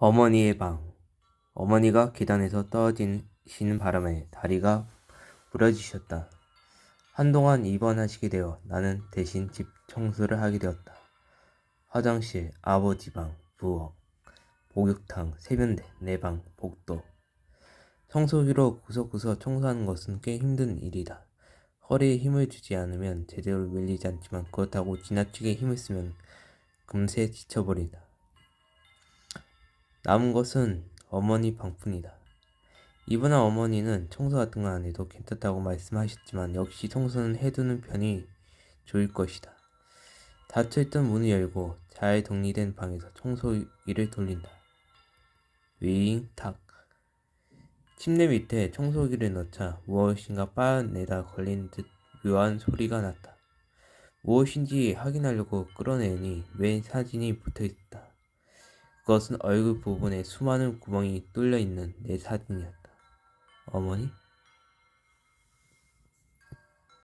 어머니의 방. 어머니가 계단에서 떨어지시는 바람에 다리가 부러지셨다. 한동안 입원하시게 되어 나는 대신 집 청소를 하게 되었다. 화장실, 아버지 방, 부엌, 목욕탕, 세면대, 내 방, 복도. 청소기로 구석구석 청소하는 것은 꽤 힘든 일이다. 허리에 힘을 주지 않으면 제대로 밀리지 않지만 그렇다고 지나치게 힘을 쓰면 금세 지쳐버린다. 남은 것은 어머니 방뿐이다. 이번에 어머니는 청소 같은 거안 해도 괜찮다고 말씀하셨지만 역시 청소는 해두는 편이 좋을 것이다. 닫혀있던 문을 열고 잘 정리된 방에서 청소 기를 돌린다. 윙, 탁. 침대 밑에 청소기를 넣자 무엇인가 빠내다 걸린 듯 묘한 소리가 났다. 무엇인지 확인하려고 끌어내니 웬 사진이 붙어 있다. 그것은 얼굴 부분에 수많은 구멍이 뚫려 있는 내 사진이었다. 어머니?